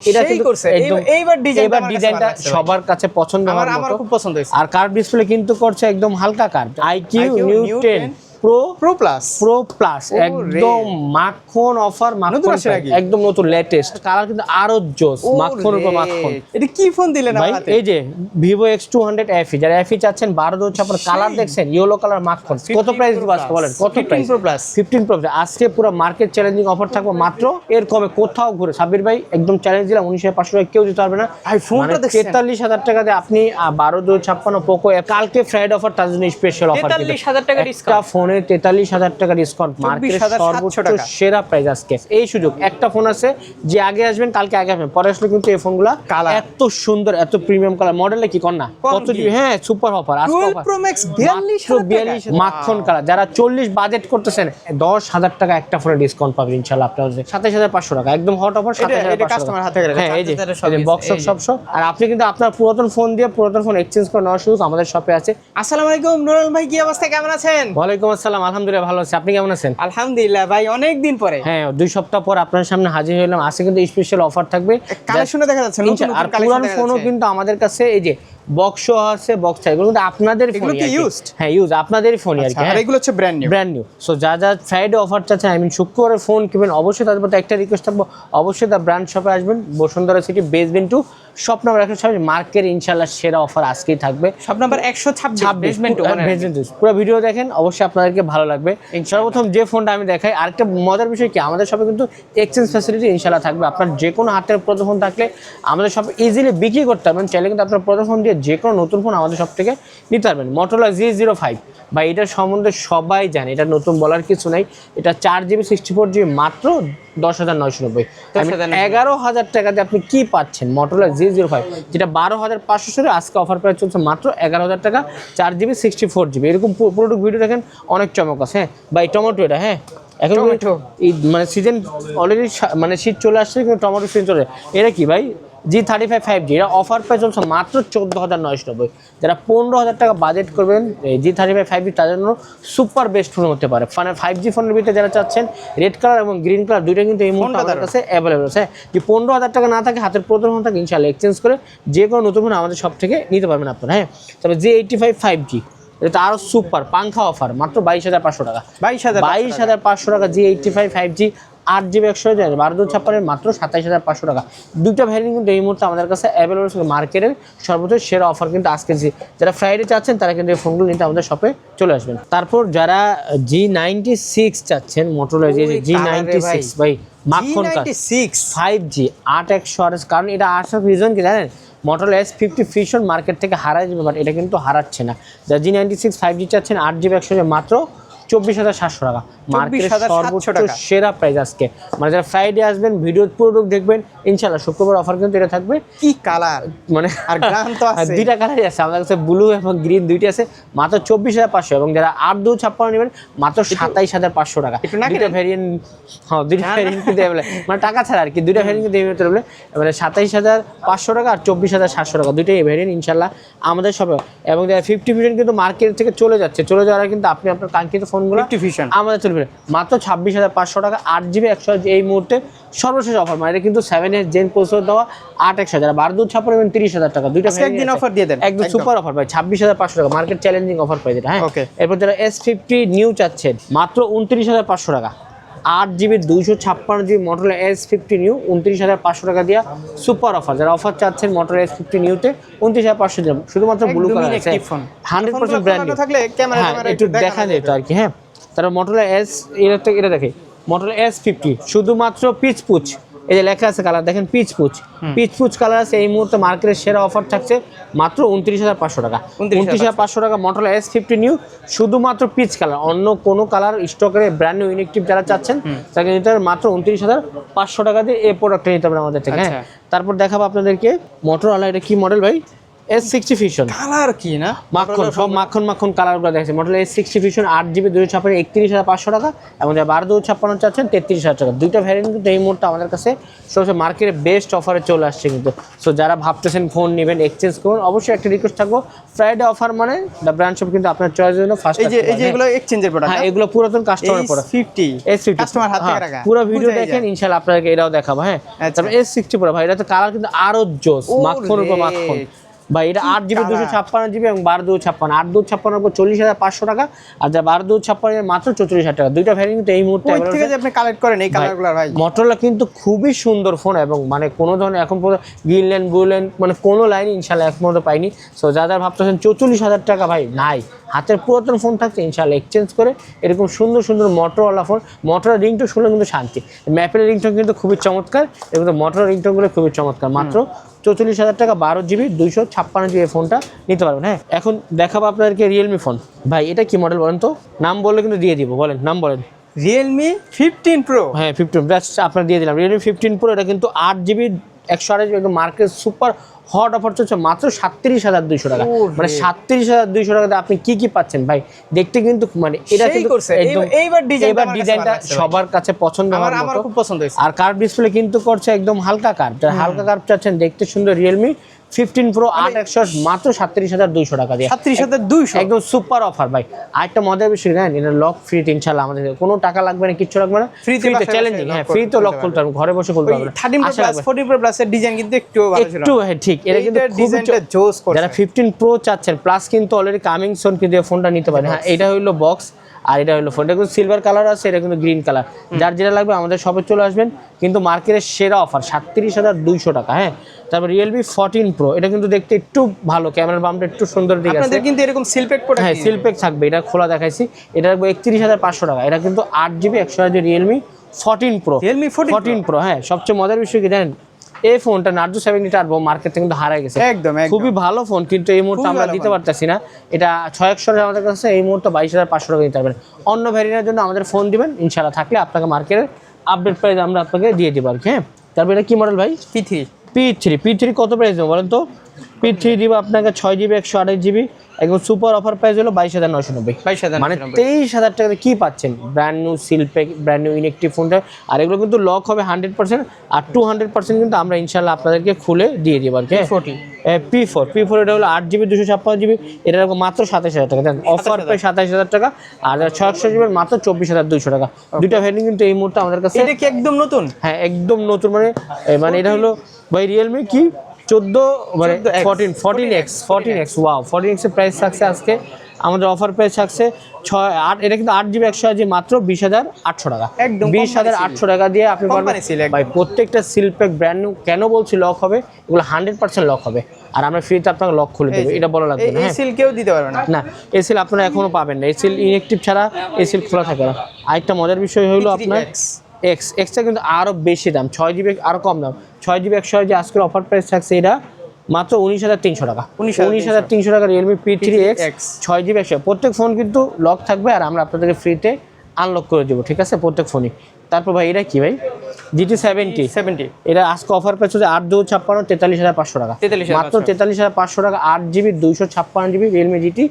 এটা কিন্তু করছে। একদম এইবার ডিজাইনটা এবার। সবার কাছে পছন্দ আমার আমার খুব পছন্দ হয়েছে। আর কার্ভ ডিসপ্লে কিন্তু করছে একদম হালকা curve iQOO Neo New 10 10 pro pro plus pro plus একদম মাখন অফার মাখন? একদম নতুন লেটেস্ট কালার কিন্তু আরও জোস মাখন উপর মাখন। এটা কি ফোন দিলেন ভাই এই যে Vivo X two hundred F E যারা এফি চাচ্ছেন বারো দু ছাপার কালার দেখছেন ইয়েলো কালার মাখন। কত প্রাইস দিব আজকে বলেন? কত price Pro Plus। Fifteen pro আজকে পুরো মার্কেট চ্যালেঞ্জিং অফার থাকবে মাত্র এর কমে কোথাও ঘুরে। সাব্বির ভাই একদম চ্যালেঞ্জ দিলাম উনিশ হাজার পাঁচশো টাকা কেউ দিতে পারবে না। ভাই, ফোনটা? তেতাল্লিশ হাজার টাকাতে আপনি বারো দু ছাপ্পান্ন পোকো কালকে ফ্রাইড অফার তার জন্য স্পেশাল অফার 43,000 টাকা একটা discount। ফোনে তেতাল্লিশ হাজার টাকা ডিসকাউন্ট 24,700 সর্বোচ্চ সেরা প্রাইস আজকে। এই সুযোগ একটা ফোন আছে যে আগে আসবেন কালকে আগে আসবেন। পরে আসলে কিন্তু এই ফোনগুলা Colour। এত সুন্দর এত প্রিমিয়াম কালার মডেলে কি কত হ্যাঁ সুপার অফার আজকে 12 offer। Pro Max 42,000 টাকা। বিয়াল্লিশ মাখন কালার যারা চল্লিশ বাজেট করতেছেন দশ হাজার টাকা একটা ফোনে ডিসকাউন্ট পাবেন ইনশাল্লাহ আপনার সাতাশ হাজার পাঁচশো টাকা। একদম হট অফার হ্যাঁ বক্স। সব সব আর আপনি কিন্তু আপনার পুরাতন ফোন দিয়ে পুরাতন ফোন এক্সচেঞ্জ করে নেওয়ার সুযোগ আমাদের শপে আছে। আসসালামু আলাইকুম নুরুল ভাই কি অবস্থা? কেমন আছেন? ওয়ালাইকুম আসসালাম আলহামদুলিল্লাহ ভালো আছি। আপনি কেমন আছেন? আলহামদুলিল্লাহ ভাই অনেক দিন পরে। হ্যাঁ দুই সপ্তাহ পর আপনার সামনে হাজির হলাম আজকে কিন্তু স্পেশাল অফার থাকবে। কালেকশনে দেখা যাচ্ছে আর পুরান ফোনও কিন্তু আমাদের কাছে এই যে বক্স আছে বক্স এগুলো কিন্তু আপনাদের ফোনই কি used? হ্যাঁ ইউজ আপনাদেরই ফোনই আর কি আর হ্যাঁ। এগুলো হচ্ছে brand new brand new so যা যা ফ্রাইডে অফার চাচ্ছেন আই মিন শুক্রবারের ফোন কিনবেন অবশ্যই তাদের মধ্যে একটা রিকোয়েস্ট থাকব। অবশ্যই তার ব্র্যান্ড শপে আসবেন Bashundhara City basement two shop number একশো ছাব্বিশ মার্কের ইনশাল্লাহ সেরা অফার আজকেই থাকবে। সব নাম্বার একশো ছাব্বিশ পুরো ভিডিও দেখেন অবশ্যই আপনাদেরকে ভালো লাগবে। সর্বপ্রথম যে ফোনটা আমি দেখাই আরেকটা মজার বিষয় কি আমাদের শপে কিন্তু এক্সচেঞ্জ ফ্যাসিলিটি ইনশাল্লাহ থাকবে। আপনার যে কোনো হাতের প্রথম ফোন থাকলে আমাদের শপে ইজিলি বিক্রি করতে পারবেন চাইলে কিন্তু আপনার প্রথম ফোন দিয়ে যে কোনো নতুন ফোন আমাদের সব থেকে নিতে পারবেন। মোটরলা জি জিরো ফাইভ বা এটার সম্বন্ধে সবাই জানে এটা নতুন বলার কিছু নাই। এটা চার জিবি সিক্সটি ফোর জিবি মাত্র দশ হাজার নয়শো নব্বই। এগারো হাজার টাকাতে আপনি কি পাচ্ছেন? মোটরলা জি জিরো ফাইভ যেটা বারো হাজার পাঁচশো ছিল আজকে অফার প্রাইস চলছে মাত্র এগারো হাজার টাকা চার জিবি সিক্সটি ফোর জিবি এরকম পুরোটুকু ভিডিও দেখেন অনেক চমক আছে। হ্যাঁ বা এই টমেটো এটা হ্যাঁ? এখন এই মানে সিজন অলরেডি মানে শীত চলে আসছে কিন্তু টমেটো সিজন চলে। এটা কি ভাই? G thirty five five G এটা অফার প্রাইস চলছে মাত্র চোদ্দ হাজার নয়শো নব্বই। যারা পনেরো হাজার টাকা বাজেট করবেন G thirty five five G তাদের জন্য সুপার বেস্ট ফোন হতে পারে। মানে ফাইভ জি ফোনের ভিতরে যারা চাচ্ছেন রেড কালার এবং গ্রিন কালার দুইটা কিন্তু এই মুহূর্তে আমাদের? কাছে অ্যাভেলেবল আছে। যে পনেরো হাজার টাকা না থাকে হাতের প্রথম ফোন থাকে ইনশাল্লাহ এক্সচেঞ্জ করে যে কোনো নতুন ফোন আমাদের সব থেকে নিতে পারবেন আপনারা হ্যাঁ? তবে G eighty five five G এটা আরও সুপার পাংখা অফার মাত্র বাইশ হাজার পাঁচশো টাকা। বাইশ হাজার বাইশ হাজার পাঁচশো টাকা G eighty five five G আট জিবি একশো যায়। বারো দু ছাপ্পানের মাত্র সাতাইশ হাজার পাঁচশো টাকা। দুইটা ভ্যারিয়েন্ট কিন্তু এই মুহূর্তে আমাদের কাছে অ্যাভেলেবল মার্কেটের সর্বোচ্চ সেরা অফার কিন্তু আজকে জি যারা ফ্রাইডে চাচ্ছেন তারা কিন্তু এই ফোনগুলো নিতে আমাদের শপে চলে আসবেন। তারপর যারা জি নাইনটি সিক্স চাচ্ছেন মোটরোলা জি নাইনটি সিক্স ভাই। মাখন সিক্স ফাইভ জি আট একশো আর কারণ এটা আসার রিজন কি জানেন? Moto S fifty fusion market থেকে হারাই যাবে বাট এটা কিন্তু হারাচ্ছে না। যা G ninety six five G চাচ্ছেন আট জিবি একশো মাত্র চব্বিশ হাজার সাতশো টাকা। মার্কেটের সর্বোচ্চ সেরা প্রাইস আজকে। মানে যারা ফ্রাইডে আসবেন ভিডিও পুরো দেখবেন ইনশাল্লাহ শুক্রবার অফার কিন্তু এটা থাকবে। কি কালার মানে আর গ্রাম তো আছে। দুইটা কালারই আছে। আমাদের কাছে ব্লু এবং গ্রিন দুইটি আছে। মাত্র চব্বিশ হাজার পাঁচশো এবং যারা আট দু ছাপ্পান্ন নেবেন মাত্র সাতাইশ হাজার পাঁচশো টাকা। দুইটা ভ্যারিয়েন্ট হ্যাঁ দুইটা। ভ্যারিয়েন্ট কিন্তু। মানে টাকা ছাড়া আর কি দুইটা ভ্যারিয়েন্ট কিন্তু এভেলেবল এবারে। সাতাইশ হাজার পাঁচশো টাকা আর চব্বিশ হাজার সাতশো টাকা। দুইটাই ভ্যারিয়েন্ট ইনশাল্লাহ আমাদের সবে। এবং যারা ফিফটি পার্সেন্ট কিন্তু মার্কেট থেকে চলে যাচ্ছে চলে যাওয়ার কিন্তু আপনি আপনার কাঙ্ক্ষিত ফোনগুলো 50 Vision। আমাদের চলবে মাত্র ছাব্বিশ হাজার পাঁচশো টাকা আট জিবি একশো এই মুহূর্তে সর্বশেষ অফার মানে এটা কিন্তু সেভেন এস জেন প্রসেসর দেওয়া আট একশো হাজার বারো দু ছাপ্পান্ন এবং তিরিশ হাজার টাকা দুইটা একদিন অফার দিয়ে দেন। একদম একদম। সুপার অফার পাই ছাব্বিশ হাজার পাঁচশো টাকা। মার্কেট চ্যালেঞ্জিং অফার পাই যেটা হ্যাঁ? এরপর যারা এস ফিফটি নিউ চাচ্ছেন মাত্র উনত্রিশ হাজার পাঁচশো টাকা। আট জিবি দুইশো ছাপ্পান্ন GB Moto S fifty Neo উনত্রিশ হাজার পাঁচশো টাকা দিয়া সুপার অফার যারা অফার চাচ্ছেন মোটর এস ফিফটি নিউতে উনত্রিশ হাজার পাঁচশো দিলাম। শুধুমাত্র blue colour hundred percent brand থাকলে হ্যাঁ একটু দেখা যেত আর কি হ্যাঁ। তারপর মোটরলা এস এটা এটা দেখে মোটরলা এস ফিফটি শুধুমাত্র পিচ পুচ এই যে লেখা আছে কালার দেখেন peach fuzz peach fuzz colour আছে এই মুহূর্তে মার্কেটের সেরা অফার থাকছে মাত্র উনত্রিশ হাজার পাঁচশো টাকা। উনত্রিশ হাজার পাঁচশো। টাকা মোটরলা এস ফিফটি নিউ শুধুমাত্র পিচ কালার অন্য কোনো কালার স্টকের ব্র্যান্ড নিউ ইনেকটিভ যারা চাচ্ছেন তাকে নিতে হবে মাত্র উনত্রিশ হাজার পাঁচশো টাকা দিয়ে এই প্রোডাক্টটা নিতে হবে আমাদের থেকে হ্যাঁ? আচ্ছা। তারপর দেখাবো আপনাদেরকে মোটরওয়ালা এটা কি মডেল ভাই? এস সিক্সটি ফিশন কালার কি না? মাখন সব মাখন মাখন কালারগুলো দেখেছে। মডেল এস সিক্সটি ফিশন আট জিবি দুশো ছাপ্পান্ন একত্রিশ হাজার পাঁচশো টাকা এবং বারো দুশো ছাপ্পান্ন চাচ্ছেন তেত্রিশ হাজার টাকা। দুইটা ভ্যারিয়েন্ট কিন্তু এই মুহূর্তে আমাদের কাছে সবসময় মার্কেটে বেস্ট অফারে চলে আসছে কিন্তু। সো যারা ভাবতেছেন ফোন নেবেন এক্সচেঞ্জ করুন অবশ্যই একটা রিকোয়েস্ট থাকব। ফ্রাইডে অফার মানে দ্য ব্র্যান্ড শপ কিন্তু আপনার চয়েসের জন্য ফার্স্ট এই যে এই যে এগুলো এক্সচেঞ্জের প্রোডাক্ট হ্যাঁ এগুলো পুরাতন কাস্টমার পড়া ফিফটি এস ফিফটি কাস্টমার হাত রাখা। পুরো ভিডিও দেখেন যায়। ইনশাল্লাহ আপনাকে এটাও দেখাবো হ্যাঁ। আচ্ছা। তারপর এস সিক্সটি পুরো ভাই এটা তো কালার কিন্তু আরও জোস মাখন উপর মাখন। ভাই এটা আট জিবি দুশো ছাপ্পান্ন জিবি এবং বারো দু ছাপ্পান্ন। আট দু ছাপ্পান্ন উপর চল্লিশ হাজার পাঁচশো টাকা আর যা বারো দু ছাপ্পান্ন মাত্র চৌত্রিশ হাজার টাকা। দুইটা ভ্যারিয়েন্ট কিন্তু এই মুহূর্তে আপনি কালেক্ট করেন এই কালারগুলো ভাই। মোটরলা কিন্তু খুবই সুন্দর ফোন এবং মানে কোনো ধরনের এখন পর্যন্ত গ্রিন ব্লু ল্যান্ড মানে কোনো লাইন ইনশাল্লাহ এখন পর্যন্ত পাইনি। সো যা যা ভাবতেছেন চৌচল্লিশ হাজার টাকা ভাই নাই। হাতের পুরাতন ফোন থাকছে ইনশাল্লাহ এক্সচেঞ্জ করে এরকম সুন্দর সুন্দর মোটরওয়ালা ফোন মোটরের রিংটো শুনলে কিন্তু শান্তি। ম্যাপের রিংটো কিন্তু খুবই চমৎকার এবং মোটরের রিংটোগুলো খুবই চমৎকার। মাত্র চৌচল্লিশ হাজার টাকা বারো জিবি দুইশো ছাপ্পান্ন জিবি এই ফোনটা নিতে পারবেন হ্যাঁ? এখন দেখাবো আপনাদেরকে রিয়েলমি ফোন ভাই এটা কি মডেল বলেন তো? নাম বললে কিন্তু দিয়ে দিব বলেন নাম বলেন। রিয়েলমি ফিফটিন প্রো হ্যাঁ ফিফটিন ব্যাস আপনার দিয়ে দিলাম। রিয়েলমি ফিফটিন প্রো এটা কিন্তু আট জিবি একশো আড়াইশো মার্কেট সুপার হট অফার চলছে মাত্র সাতত্রিশ হাজার দুইশো টাকা। মানে সাতত্রিশ হাজার দুইশো টাকাতে আপনি কি কি পাচ্ছেন ভাই? দেখতে কিন্তু মানে এটা কিন্তু এইবার- ডিজাইনটা। সবার কাছে পছন্দ আমার আমার খুব পছন্দ হয়েছে। আর কার্ভ ডিসপ্লে কিন্তু করছে একদম হালকা কার্ভ যারা হালকা কার্ভ চাচ্ছেন দেখতে সুন্দর রিয়েলমি ফিফটিন প্রো আট একশো মাত্র সাতত্রিশ হাজার দুইশো টাকা দিয়ে। সাতত্রিশ হাজার দুইশো? একদম সুপার অফার ভাই। আরেকটা মজার বিষয় জানেন এটা লক ফ্রি ইনশাল্লাহ আমাদের কোনো টাকা লাগবে না কিচ্ছু লাগবে না। তে ফ্রিতে চ্যালেঞ্জিং হ্যাঁ ফ্রি তো লক খুলতে পারবেন ঘরে বসে খুলতে পারবেন thirteen pro plus fourteen pro প্লাসের ডিজাইন কিন্তু একটু একটু হ্যাঁ ঠিক এটা কিন্তু ডিজাইনটা জোস যারা ফিফটিন প্রো চাচ্ছেন প্লাস কিন্তু অলরেডি কামিং সোন কিন্তু ফোনটা নিতে পারেন। হ্যাঁ এটা হলো বক্স আর এটা হলো ফোনটা কিন্তু সিলভার কালার আছে এটা কিন্তু গ্রিন কালার যার যেটা লাগবে আমাদের শপে চলে আসবেন কিন্তু মার্কেটের সেরা অফার সাতত্রিশ হাজার দুইশো টাকা হ্যাঁ? তারপর রিয়েলমি ফোরটিন প্রো এটা কিন্তু দেখতে একটু ভালো ক্যামেরার বামটা একটু সুন্দর দিকে আছে। কিন্তু এরকম সিলপেক হ্যাঁ সিলপেক থাকবে এটা খোলা দেখাইছি। এটা রাখব একত্রিশ হাজার পাঁচশো টাকা এটা কিন্তু আট জিবি একশো হাজার Realme fourteen pro Realme 14 Pro? Fourteen pro হ্যাঁ সবচেয়ে মজার বিষয় কি জানেন? এই ফোনটা নার্জো সেভেন্টি টার্বো মার্কেটে কিন্তু হারাই গেছে। একদম খুবই ভালো ফোন কিন্তু এই মুহূর্তে আমরা দিতে। পারতেছি না। এটা ছয় একশো টাকা আমাদের কাছে এই মুহূর্তে বাইশ হাজার পাঁচশো টাকা দিতে পারবেন। অন্য ভ্যারিয়েন্টের জন্য আমাদের ফোন দিবেন ইনশাল্লাহ থাকলে আপনাকে মার্কেটের আপডেট প্রাইস আমরা আপনাকে দিয়ে দিব আর কি হ্যাঁ? তারপর এটা কি মডেল ভাই? P three P three P three কত প্রাইস দেবো বলেন তো? পি থ্রি দিব আপনাকে ছয় জিবি একশো আঠাশ জিবি একদম সুপার অফার প্রাইস হলো বাইশ হাজার নশো নব্বই। বাইশ হাজার মানে তেইশ হাজার টাকাতে কি পাচ্ছেন? Brand new seal pack brand new inactive ফোনটা আর এগুলো কিন্তু লক হবে হান্ড্রেড পার্সেন্ট আর টু হান্ড্রেড পার্সেন্ট কিন্তু আমরা ইনশাল্লাহ আপনাদেরকে খুলে দিয়ে দিব আর কি forty P four P four এটা হলো আট জিবি দুশো ছাপ্পান্ন জিবি এটা এরকম মাত্র সাতাশ হাজার টাকা। দেন অফার পাই সাতাশ হাজার টাকা আর ছয়শো জিবির মাত্র চব্বিশ হাজার দুশো টাকা। দুইটা ভ্যারিয়েন্ট কিন্তু এই মুহূর্তে আমাদের কাছে এটা কি একদম নতুন? হ্যাঁ একদম নতুন। মানে মানে এটা হলো ভাই রিয়েলমি কি? চোদ্দ মানে 14X, fourteen fourteen X fourteen X wow fourteen এক্সের প্রাইস থাকছে আজকে। আমাদের অফার প্রাইস থাকছে ছয় আট এটা কিন্তু আট জিবি একশো জিবি মাত্র বিশ হাজার আটশো টাকা। একদম বিশ হাজার আটশো টাকা দিয়ে আপনি পারবেন। ভাই প্রত্যেকটা সিলপ্যাক ব্র্যান্ড নিউ কেন বলছি লক হবে? এগুলো হান্ড্রেড পার্সেন্ট লক হবে। আর আমরা ফ্রিতে আপনাকে লক খুলে দেবো। এটা বলা লাগবে না হ্যাঁ? সিল কেউ দিতে পারবে না। না এসিল আপনারা এখনও পাবেন না। এসিল ইনেকটিভ ছাড়া এসিল খোলা থাকে না। আরেকটা মজার বিষয় হলো আপনার এক্স এক্সটা কিন্তু আরও বেশি দাম ছয় জিবি আরও কম দাম। ছয় জিবি একশো যে আজকের অফার প্রাইস থাকছে এটা মাত্র উনিশ হাজার তিনশো টাকা। 19,300 উনিশ হাজার তিনশো টাকা রিয়েলমি পি থ্রি এক্স ছয় জিবি একশো। প্রত্যেক ফোন কিন্তু লক থাকবে আর আমরা আপনাদেরকে ফ্রিতে আনলক করে দেবো ঠিক আছে? প্রত্যেক ফোনই তারপর ভাই এটা কি ভাই? জিটি সেভেন্টি সেভেন্টি এটা আজকে অফার পেয়েছে যে আট দু ছাপ্পান্ন তেতাল্লিশ হাজার পাঁচশো টাকা। 43,500 মাত্র তেতাল্লিশ হাজার পাঁচশো টাকা আট জিবি দুইশো ছাপ্পান্ন জিবি রিয়েলমি জিটি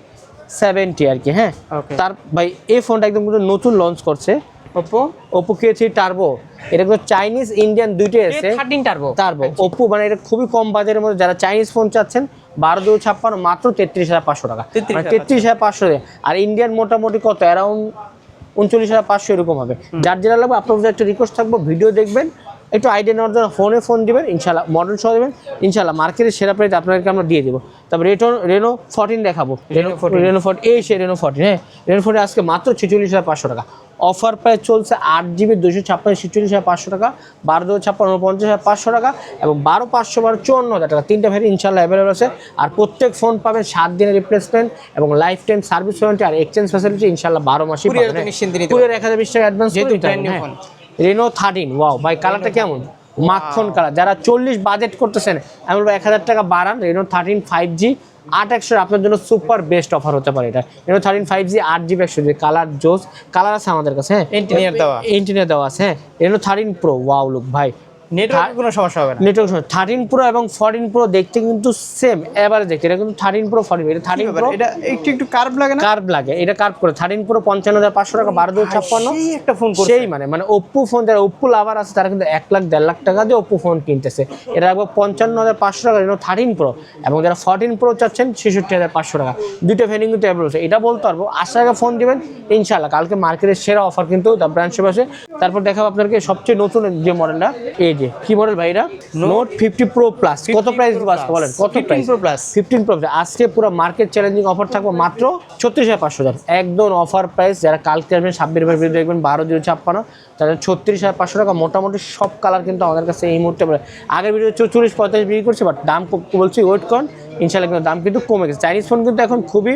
সেভেন্টি আর কি হ্যাঁ? তার ভাই এই ফোনটা একদম কিন্তু নতুন লঞ্চ করছে। Oppo Oppo K three Turbo এটা কিন্তু চাইনিজ ইন্ডিয়ান দুইটাই আছে। থার্টিন টার্বো টার্বো ওপো মানে এটা খুবই কম বাজারের মধ্যে যারা চাইনিজ ফোন চাচ্ছেন বারো দু ছাপ্পান্ন মাত্র তেত্রিশ হাজার পাঁচশো টাকা। তেত্রিশ হাজার পাঁচশো। আর ইন্ডিয়ান মোটামুটি কত? অ্যারাউন্ড উনচল্লিশ হাজার পাঁচশো এরকম হবে। যার যেটা লাগবে আপনার একটা রিকোয়েস্ট থাকব ভিডিও দেখবেন একটু আইডিয়া নেওয়ার জন্য ফোনে ফোন দিবেন ইনশাল্লাহ মডেল সহ দেবেন। ইনশাল্লাহ মার্কেটের সেরা প্রাইস আপনাদেরকে আমরা দিয়ে দেবো। তারপর রেটো রেনো ফোরটিন দেখাবো। রেনো রেনো ফোরটিন এই সে রেনো ফোরটিন হ্যাঁ? রেনো ফোরটিন আজকে মাত্র ছেচল্লিশ হাজার পাঁচশো টাকা। অফার প্রাইস চলছে আট জিবি দুশো ছাপ্পান্ন ছেচল্লিশ হাজার পাঁচশো টাকা। বারো দু ছাপ্পান্ন পঞ্চাশ হাজার পাঁচশো টাকা এবং বারো পাঁচশো বারো চুয়ান্ন হাজার টাকা। তিনটা ভ্যারি ইনশাল্লাহ অ্যাভেলেবল আছে। আর প্রত্যেক ফোন পাবেন সাত দিনের রিপ্লেসমেন্ট এবং লাইফ টাইম সার্ভিস ওয়ারেন্টি আর এক্সচেঞ্জ ফ্যাসিলিটি ইনশাল্লাহ বারো মাসে কুরিয়ার এক হাজার বিশ টাকা অ্যাডভান্স রেনো থার্টিন ওয়াও ভাই কালারটা কেমন? মাখন কালার যারা চল্লিশ বাজেট করতেছেন আমি বলব এক হাজার টাকা বাড়ান। রেনো থার্টিন ফাইভ জি আট একশো আপনার জন্য সুপার বেস্ট অফার হতে পারে এটা। রেনো থার্টিন ফাইভ জি আট জিবি একশো জিবি কালার জোস। কালার আছে আমাদের কাছে হ্যাঁ? Engineer দেওয়া। ইন্টিনিয়ার দেওয়া আছে হ্যাঁ? Reno thirteen pro wow look ভাই। নেটওয়ার্কের কোনো সমস্যা হবে না। নেটওয়ার্ক থার্টিন প্রো এবং ফোরটিন প্রো দেখতে কিন্তু সেম এভারেজ দেখতে। এটা কিন্তু থার্টিন প্রো ফোরটিন এটা কি থার্টিন ব্যাপার? প্রো এটা একটু একটু কার্ভ লাগে না? কার্ভ লাগে। এটা কার্ভ করে। থার্টিন প্রো পঞ্চান্ন হাজার পাঁচশো টাকা বারো দু ছাপ্পান্ন। সেই একটা ফোন করছে। সেই মানে মানে ওপ্পো ফোন যারা ওপ্পো লাভার আছে তারা কিন্তু এক লাখ দেড় লাখ টাকা দিয়ে ওপ্পো ফোন কিনতেছে। এটা একবার পঞ্চান্ন হাজার পাঁচশো টাকা রেনো থার্টিন প্রো এবং যারা ফোরটিন প্রো চাচ্ছেন ছেষট্টি হাজার পাঁচশো টাকা। দুইটা ভ্যারিং কিন্তু অ্যাভেলেবল আছে। এটা বলতে পারব আশা আগে ফোন দিবেন ইনশাল্লাহ কালকে মার্কেটের সেরা অফার কিন্তু দ্য ব্র্যান্ড আছে। তারপর দেখাবো আপনাকে সবচেয়ে নতুন যে মডেলটা এই যে কি মডেল ভাই এটা? নোট ফিফটি প্রো প্লাস কত প্রাইস বলেন? কত price Pro Plus। Fifteen pro আজকে পুরো মার্কেট চ্যালেঞ্জিং অফার থাকবে মাত্র ছত্রিশ হাজার পাঁচশো টাকা একদম অফার প্রাইস যারা কালকে আসবেন ছাব্বিশ হাজার ভিডিও দেখবেন বারো জিরো ছাপ্পান্ন। তাদের ছত্রিশ হাজার পাঁচশো টাকা মোটামুটি সব কালার কিন্তু আমাদের কাছে এই মুহূর্তে। আগের ভিডিও চল্লিশ পঁয়তাল্লিশ বিক্রি করছে বাট দাম বলছি ওয়েট করুন ইনশাল্লাহ কিন্তু দাম কিন্তু কমে গেছে। চাইনিজ ফোন কিন্তু এখন খুবই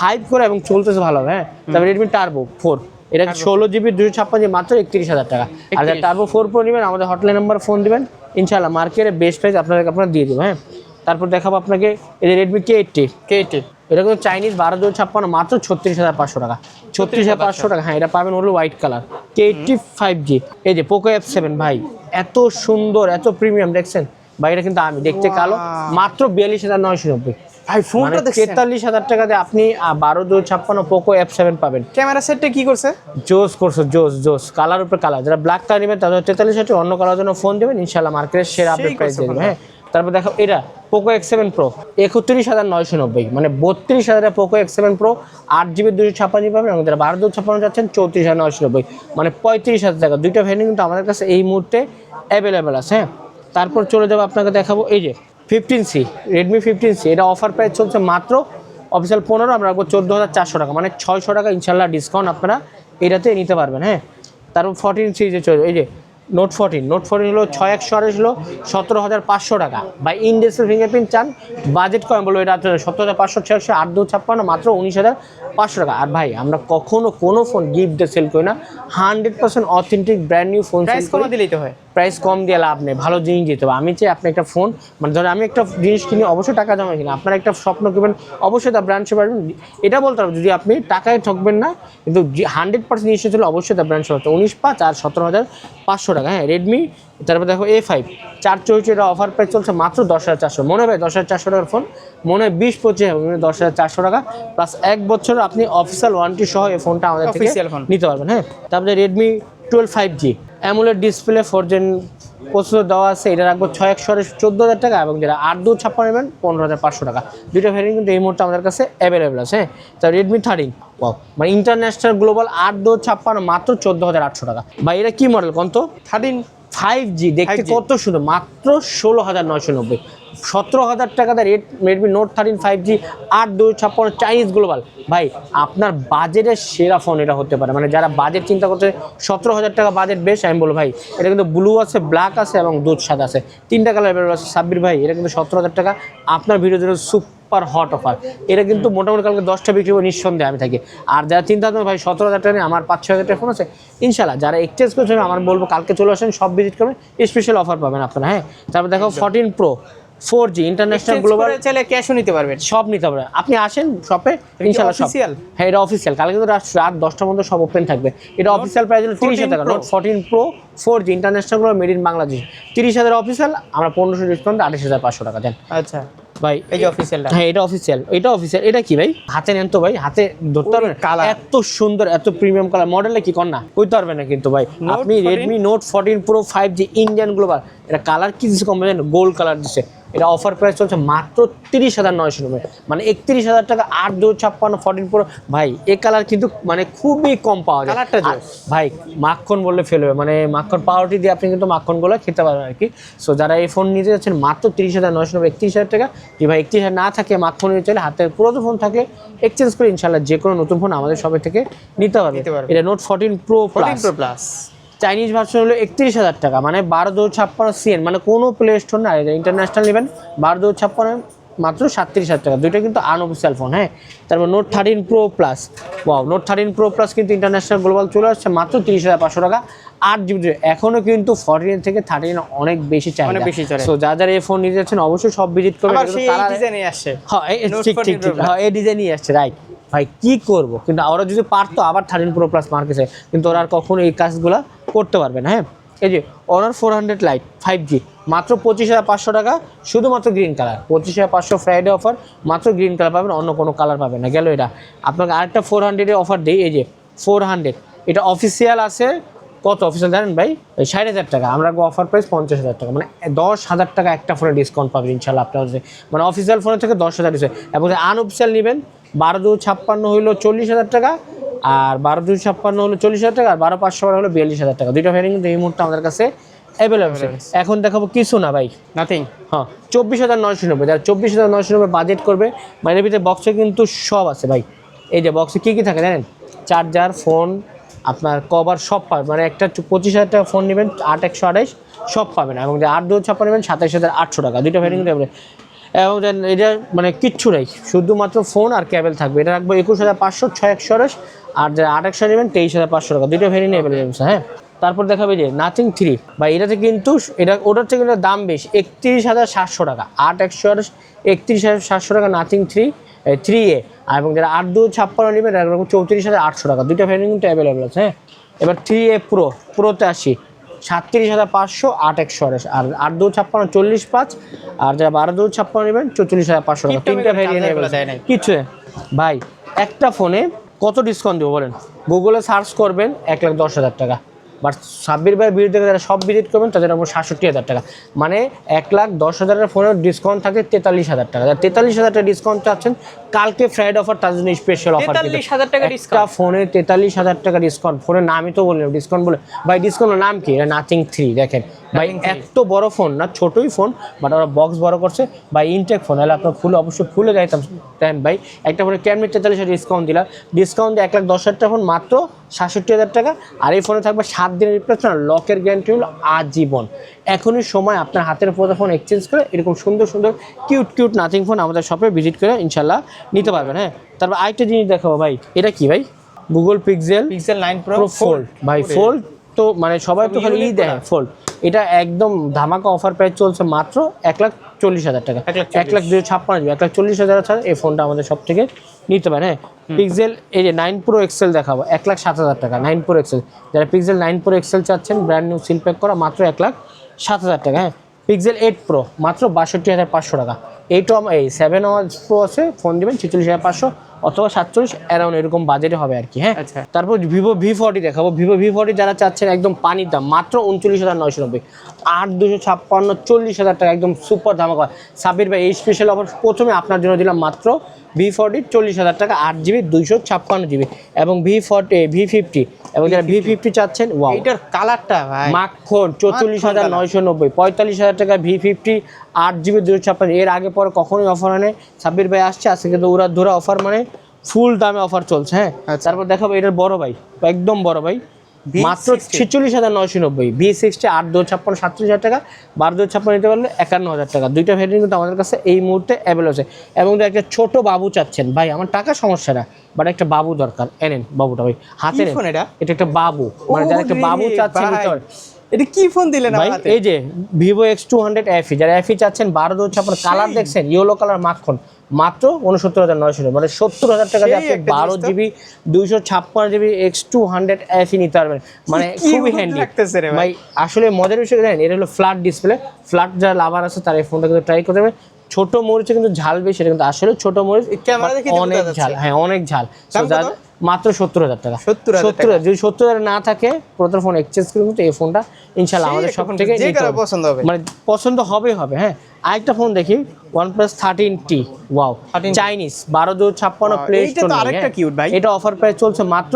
হাইপ করে এবং চলতেছে ভালো হ্যাঁ? তারপরে রেডমি টার্বো ফোর এটা ষোলো জিবি দুশো ছাপ্পান্ন জিবি মাত্র একত্রিশ হাজার টাকা। আর যারা 31 টার্বো ফোর প্রো নেবেন আমাদের হটলাইন নাম্বার ফোন দিবেন। ইনশাল্লাহ মার্কেটে বেস্ট প্রাইস আপনাদেরকে আপনারা দিয়ে দেবো হ্যাঁ? তারপর দেখাবো আপনাকে এই যে রেডমি কে এইটটি কেটে এটা কিন্তু চাইনিজ বারো দুই ছাপ্পান্ন মাত্র ছত্রিশ হাজার পাঁচশো টাকা। ছত্রিশ হাজার পাঁচশো টাকা হ্যাঁ এটা পাবেন হলো white colour K eighty five G এই যে পোকো এফ সেভেন ভাই এত সুন্দর এত প্রিমিয়াম দেখছেন? ভাই এটা কিন্তু আমি দেখতে কালো মাত্র বিয়াল্লিশ হাজার নয়শো নব্বই। ভাই ফোনটা মানে দেখছেন? তেতাল্লিশ হাজার টাকাতে আপনি আহ, বারো দুই ছাপ্পান্ন পোকো এফ সেভেন পাবেন। ক্যামেরা সেটটা কি করছে? জোস করছ জোস জোস। কালার উপরে কালার যারা ব্ল্যাক কালার নেবেন তাদের তেতাল্লিশ হাজার অন্য কালার জন্য ফোন দেবেন ইনশাল্লাহ মার্কেটের সেরা আপডেট প্রাইস দেবেন হ্যাঁ? তারপর দেখো এটা পোকো এক্স সেভেন প্রো একত্রিশ হাজার নয়শো নব্বই। মানে বত্রিশ হাজারে পোকো এক্স সেভেন প্রো আট জিবি দুশো ছাপ্পান্ন পাবেন এবং যারা বারো দুশো ছাপ্পান্ন যাচ্ছেন চৌত্রিশ হাজার নয়শো নব্বই। মানে পঁয়ত্রিশ হাজার টাকা। দুইটা ভ্যারিয়েন্ট কিন্তু আমাদের কাছে এই মুহূর্তে অ্যাভেলেবেল আছে হ্যাঁ? তারপর চলে যাব আপনাকে দেখাবো এই যে fifteen C Redmi fifteen C এটা অফার প্রাইস চলছে মাত্র অফিসিয়াল পনেরো আমরা রাখব চোদ্দ হাজার চারশো টাকা। মানে ছয়শো টাকা ইনশাল্লাহ ডিসকাউন্ট আপনারা এটাতে নিতে পারবেন হ্যাঁ? তারপর ফোরটিন সিরিজে চলে এই যে নোট ফোরটিন নোট ফোরটিন হলো ছয় একশো আড়াইশ হলো সতেরো হাজার পাঁচশো টাকা। বা ইনডেসেল ফিঙ্গারপ্রিন্ট চান বাজেট কম বলব এটা সতেরো হাজার পাঁচশো ছয়শো আট দু ছাপ্পান্ন মাত্র উনিশ হাজার পাঁচশো টাকা। আর ভাই আমরা কখনো কোনো ফোন গিফট সেল করি না hundred percent authentic brand new phone price কমা দিলেই তো হয়। প্রাইস কম দিয়ে লাভ নেই ভালো জিনিস দিতে হবে। আমি চাই আপনি একটা ফোন মানে ধরেন আমি একটা জিনিস কিনি অবশ্যই টাকা জমা কিনি আপনার একটা স্বপ্ন কিনবেন অবশ্যই তার ব্র্যান্ড পারবেন এটা বলতে হবে যদি আপনি টাকায় ঠকবেন না কিন্তু হান্ড্রেড পার্সেন্ট জিনিস ছিল অবশ্যই তার ব্র্যান্ড সেবা উনিশ পাঁচ আর সতেরো হাজার পাঁচশো টাকা হ্যাঁ রেডমি তারপর দেখো এ ফাইভ চার চৌচি এটা অফার প্রাইস চলছে মাত্র দশ হাজার চারশো। মনে হবে দশ হাজার চারশো টাকার ফোন মনে হয় বিশ পঁচিশ হবে মানে দশ হাজার চারশো টাকা। প্লাস এক বছর আপনি অফিসিয়াল ওয়ারেন্টি সহ এই ফোনটা আমাদের থেকে নিতে পারবেন হ্যাঁ। তারপরে Redmi twelve five G AMOLED display four gen প্রস্তুত দেওয়া আছে এটা রাখব ছয় একশো চোদ্দ হাজার টাকা এবং যারা আট দু ছাপ্পান্ন নেবেন পনেরো হাজার পাঁচশো টাকা। দুইটা ভ্যারিয়েন্ট কিন্তু এই মুহূর্তে আমাদের কাছে অ্যাভেলেবেল আছে হ্যাঁ? তা রেডমি থার্টিন ও মানে ইন্টারন্যাশনাল গ্লোবাল আট দু ছাপ্পান্ন মাত্র চোদ্দ হাজার আটশো টাকা। বা এটা কী মডেল কোন তো থার্টিন ফাইভ জি দেখতে কত সুন্দর মাত্র ষোলো হাজার নয়শো নব্বই। সতেরো হাজার টাকা টাকাতে red Redmi note thirteen five G আট দুই ছাপ্পান্ন চাইনিজ গ্লোবাল ভাই আপনার বাজেটের সেরা ফোন এটা হতে পারে। মানে যারা বাজেট চিন্তা করছে সতেরো হাজার টাকা বাজেট বেশ আমি বলব ভাই এটা কিন্তু ব্লু আছে ব্ল্যাক আছে এবং দুধ সাদা আছে। তিনটা কালার অ্যাভেলেবল আছে। সাব্বির ভাই এটা কিন্তু সতেরো হাজার টাকা। আপনার ভিডিও জন্য সুপার হট অফার এটা কিন্তু মোটামুটি কালকে দশটা বিক্রি হবে নিঃসন্দেহে আমি থাকি। আর যারা চিন্তা করবেন ভাই সতেরো হাজার টাকা নিয়ে আমার পাঁচ ছ হাজার টাকা ফোন আছে ইনশাল্লাহ যারা এক্সচেঞ্জ করছেন আমার বলব কালকে চলে আসেন সব ভিজিট করবেন স্পেশাল অফার পাবেন আপনারা হ্যাঁ? তারপর দেখো fourteen pro four G international global চাইলে ক্যাশও নিতে পারবেন। সব নিতে পারবেন। আপনি আসেন শপে ইনশাল্লাহ সব হ্যাঁ এটা অফিসিয়াল কালকে কিন্তু রাত রাত দশটার মধ্যে সব ওপেন থাকবে। এটা অফিসিয়াল প্রাইস হলো তিরিশ হাজার টাকা note fourteen pro four G international global made in Bangladesh তিরিশ হাজার অফিসিয়াল আমরা পনেরোশো ডিসকাউন্ট আঠাশ হাজার পাঁচশো টাকা দেন। আচ্ছা। ভাই এই যে অফিসিয়ালটা হ্যাঁ এটা অফিসিয়াল এটা অফিসিয়াল এটা কি ভাই? হাতে নেন তো ভাই হাতে ধরতে পারবেন? colour। এত সুন্দর এত প্রিমিয়াম কালার মডেলে কি কর না? বুঝতে পারবেন না কিন্তু ভাই। আপনি Redmi note fourteen pro five G Indian global এটা কালার কি দিচ্ছে কম গোল্ড কালার দিচ্ছে এটা অফার প্রাইস চলছে মাত্র তিরিশ হাজার নয়শো নব্বই মানে একত্রিশ হাজার টাকা আট দু ছাপ্পান্ন ফোরটিন প্রো। ভাই এ কালার কিন্তু মানে খুবই কম পাওয়া যায়। কালারটা ভাই মাখন বললে ফেল হবে। মানে মাখন পাউরুটি দিয়ে আপনি কিন্তু মাখনগুলো খেতে পারবেন আর কি। সো যারা এই ফোন নিতে যাচ্ছেন মাত্র তিরিশ হাজার নয়শো নব্বই একত্রিশ হাজার টাকা। যে ভাই একত্রিশ হাজার না থাকে মাখন নিতে চাইলে হাতের পুরোনো ফোন থাকে এক্সচেঞ্জ করে ইনশাল্লাহ যে কোনো নতুন ফোন আমাদের সবাই থেকে নিতে পারবে। এটা note fourteen pro plus pro plus Chinese version হলো একত্রিশ হাজার টাকা মানে বারো দু ছাপ্পান্ন সিএন মানে কোনো প্লে স্টোর না। ইন্টারন্যাশনাল নেবেন বারো দু ছাপ্পান্ন মাত্র সাতত্রিশ হাজার টাকা। দুইটা কিন্তু আনঅফিসিয়াল ফোন হ্যাঁ? তারপর note thirteen pro plus wow note thirteen pro plus কিন্তু ইন্টারন্যাশনাল গ্লোবাল চলে আসছে মাত্র তিরিশ হাজার পাঁচশো টাকা। আট জিবি এখনও কিন্তু ফর্টিন থেকে থার্টিন অনেক বেশি চাই অনেক বেশি চলে। সো যা যারা এই ফোন নিতে যাচ্ছেন অবশ্যই সব ভিজিট করবেন। আসছে। হ্যাঁ এই- ঠিক ঠিক 14 ঠিক। Pro হ্যাঁ এই ডিজাইনই আসছে রাইট ভাই কি করব? কিন্তু ওরা যদি পারতো আবার থার্টিন প্রো প্লাস মার্কেটে কিন্তু ওরা আর কখনো এই কাজগুলো করতে পারবেন হ্যাঁ? এই যে Honor four hundred lite five G মাত্র পঁচিশ হাজার পাঁচশো টাকা, শুধুমাত্র গ্রিন কালার পঁচিশ হাজার পাঁচশো ফ্রাইডে অফার মাত্র গ্রিন কালার পাবেন, অন্য কোনো কালার পাবেন না। গেল এটা। আপনাকে আরেকটা ফোর হান্ড্রেডের অফার দিই, এই যে ফোর হান্ড্রেড এটা অফিসিয়াল আছে, কত অফিসিয়াল জানেন ভাই? ষাট হাজার টাকা। আমরা অফার প্রাইস পঞ্চাশ হাজার টাকা। মানে দশ হাজার টাকা একটা ফোনে ডিসকাউন্ট পাবেন ইনশাল্লাহ আপনার মানে অফিসিয়াল ফোনের থেকে দশ হাজার ডিসকাউন্ট এবং আনঅফিসিয়াল নেবেন, বারো দু ছাপ্পান্ন হইল চল্লিশ হাজার টাকা আর বারো দুই ছাপ্পান্ন হলো চল্লিশ হাজার টাকা আর বারো পাঁচশো বারো হলো বিয়াল্লিশ হাজার টাকা। দুইটা ভ্যারিয়েন্ট কিন্তু এই মুহূর্তে আমাদের কাছে অ্যাভেলেবল এখন দেখাবো কিছু না ভাই। নাথিং হ্যাঁ চব্বিশ হাজার নয়শো নব্বই। যারা চব্বিশ হাজার নয়শো নব্বই বাজেট করবে মানে ভিতরে বক্সে কিন্তু সব আছে ভাই। এই যে বক্সে কী কী থাকে জানেন? চার্জার ফোন আপনার কভার সব পাবেন মানে একটা পঁচিশ হাজার টাকা ফোন নেবেন আট একশো আঠাইশ সব পাবেন। এবং যে আট দু ছাপ্পান্ন নেবেন সাতাইশ হাজার আটশো টাকা। দুইটা ভ্যারিয়েন্ট এবং এটা মানে কিচ্ছু নেই। শুধুমাত্র ফোন আর ক্যাবেল থাকবে। এটা রাখব একুশ হাজার পাঁচশো, ছয় একশো আর যারা আট একশো নেবেন, তেইশ হাজার পাঁচশো টাকা। দুইটা ভ্যারিয়েন্ট অ্যাভেলেবল হ্যাঁ? তারপর দেখাবে যে নাথিং থ্রি বা এটাতে কিন্তু এটা, ওটার থেকে কিন্তু দাম বেশি। একত্রিশ হাজার সাতশো টাকা। আট একশো একত্রিশ হাজার সাতশো টাকা নাথিং থ্রি থ্রি এ। এবং যারা আট দু ছাপ্পান্ন নেবেন চৌত্রিশ হাজার আটশো টাকা। দুইটা ভ্যারিয়েন্ট কিন্তু অ্যাভেলেবল আছে হ্যাঁ? এবার থ্রি এ প্রো প্রোতে আসি। সাতত্রিশ হাজার পাঁচশো আট একশো আর আট দু ছাপ্পান্ন চল্লিশ পাঁচ আর যারা বারো দু ছাপ্পান্ন নেবেন চৌচল্লিশ হাজার পাঁচশো টাকা। তিনটা ভ্যারিয়েন্ট কিছু ভাই একটা ফোনে কত ডিসকাউন্ট দেবো বলেন? গুগলে সার্চ করবেন এক লাখ দশ হাজার টাকা। বাট সাব্বির ভাই বিরুদ্ধে যারা সব ভিজিট করবেন তাদের উপর সাতষট্টি হাজার টাকা। মানে এক লাখ দশ হাজারের ফোনের ডিসকাউন্ট থাকে তেতাল্লিশ হাজার টাকা। যারা তেতাল্লিশ হাজার টাকা ডিসকাউন্ট চাচ্ছেন কালকে ফ্রাইড অফার তার জন্য স্পেশাল অফার 43,000 টাকা একটা ফোনে তেতাল্লিশ হাজার টাকা ডিসকাউন্ট ফোনের নামই তো বললাম ডিসকাউন্ট বলে ভাই ডিসকাউন্টের নাম কি? এটা নাথিং থ্রি দেখেন। ভাই এত বড় ফোন না ছোটই ফোন বাট ওরা বক্স বড় করছে। বা ইনটেক ফোন হলে আপনার ফুলে অবশ্যই ফুলে যাইতাম। দেন ভাই একটা ফোনে ক্যামেরা তেতাল্লিশ হাজার ডিসকাউন্ট দিলাম? ডিসকাউন্ট এক লাখ দশ হাজার টাকা ফোন মাত্র সাতষট্টি হাজার টাকা। আর এই ফোনে থাকবে সাত দিনের রিপ্লেসমেন্ট লকের গ্যারান্টি হলো আজীবন। এখনই সময় আপনার হাতের ফোন এক্সচেঞ্জ করে এরকম সুন্দর সুন্দর কিউট কিউট নাথিং ফোন আমাদের শপে ভিজিট করে ইনশাল্লাহ নিতে পারবেন হ্যাঁ? তারপর আরেকটা জিনিস দেখাবো ভাই এটা কি ভাই? Google Pixel Pixel nine pro fold ভাই ফোল্ড তো মানে সবাই তো খালি ই দেয় ফোল্ড এটা একদম ধামাকা অফার প্রাইস চলছে মাত্র এক লাখ চল্লিশ হাজার টাকা। এক লাখ দুই ছাপ্পান্ন এক লাখ চল্লিশ হাজার ছাড়া এই ফোনটা আমাদের সব থেকে নিতে পারে হ্যাঁ? পিক্সেল এই যে নাইন প্রো এক্সেল দেখাবো এক লাখ সাত হাজার টাকা নাইন প্রো এক্সেল যারা পিক্সেল নাইন প্রো এক্সেল চাচ্ছেন ব্র্যান্ড নিউ সিল প্যাক করা মাত্র এক লাখ সাত হাজার টাকা হ্যাঁ। পিক্সেল এইট প্রো মাত্র বাষট্টি হাজার পাঁচশো টাকা। এইটও আমার এই সেভেন আওয়ার্স প্রো আছে ফোন দেবেন ছেচল্লিশ হাজার পাঁচশো অথবা সাতচল্লিশ অ্যারাউন্ড এরকম বাজেটে হবে আর কি হ্যাঁ। আচ্ছা। তারপর ভিভো ভি ফর্টি দেখাবো। ভিভো ভি ফর্টি যারা চাচ্ছেন একদম পানির দাম মাত্র উনচল্লিশ হাজার নয়শো নব্বই। আট দুশো ছাপ্পান্ন চল্লিশ হাজার টাকা একদম সুপার ধামাকা। সাবির ভাই এই স্পেশাল অফার প্রথমে আপনার জন্য দিলাম মাত্র ভি ফর্টি চল্লিশ হাজার টাকা আট জিবি দুইশো ছাপ্পান্ন জিবি এবং ভি ফর্টি ভি ফিফটি এবং যারা ভি ফিফটি চাচ্ছেন ওয়াও এইটার কালারটা ভাই। মাখন চৌচল্লিশ হাজার নয়শো নব্বই পঁয়তাল্লিশ হাজার টাকা ভি ফিফটি আট জিবি দুশো ছাপ্পান্ন এর আগে পরে কখনোই অফার হয় সাব্বির ভাই আসছে আজকে কিন্তু উড়ার ধরা অফার মানে ফুল দামে অফার চলছে হ্যাঁ। আচ্ছা। তারপর দেখাবো এটার বড় ভাই একদম বড় ভাই। V60 মাত্র ছেচল্লিশ হাজার নয়শো নব্বই। বি সিক্সটি আট দু ছাপ্পান্ন সাতত্রিশ হাজার টাকা বারো দু ছাপ্পান্ন নিতে পারলে একান্ন হাজার টাকা। দুইটা ভ্যারিয়েন্ট কিন্তু আমাদের কাছে এই মুহূর্তে অ্যাভেল আছে। এবং একটা ছোট বাবু চাচ্ছেন। ভাই আমার টাকা সমস্যা না বাট একটা বাবু দরকার। এনেন বাবুটা ভাই। হাতে এটা? এটা একটা বাবু। মানে যারা একটা বাবু চাচ্ছেন। এটা কি ফোন দিলেন ভাই এই যে Vivo X two hundred F E যারা এফি চাচ্ছেন বারো দু ছাপ্পান্ন কালার দেখছেন ইয়েলো কালার মাখন মাত্র উনসত্তর হাজার নয়শো মানে সত্তর হাজার টাকা দিয়ে আপনি বারো জিবি দুইশো ছাপ্পান্ন G B X two hundred F E নিতে পারবেন। মানে খুবই হ্যান্ডি ভাই। আসলে মজার বিষয় জানেন এটা হলো ফ্ল্যাট ডিসপ্লে ফ্ল্যাট যারা লাভার আছে তারা এই ফোনটা কিন্তু ট্রাই করতে পারবে। ছোট মরিচে কিন্তু ঝাল বেশি এটা কিন্তু আসলে ছোট মরিচ অনেক ঝাল হ্যাঁ অনেক ঝাল। মাত্র সত্তর হাজার টাকা। 70,000 সত্তর হাজার যদি সত্তর হাজার না থাকে প্রথম ফোন এক্সচেঞ্জ করে কিন্তু এই ফোনটা ইনশাল্লাহ আমাদের সব থেকে। পছন্দ হবে। মানে পছন্দ হবে হবে হ্যাঁ। আরেকটা ফোন দেখি one plus thirteen T wow 13T Chinese বারো দু ছাপ্পান্ন প্লে আরেকটা ভাই। এটা অফার প্রাইস চলছে মাত্র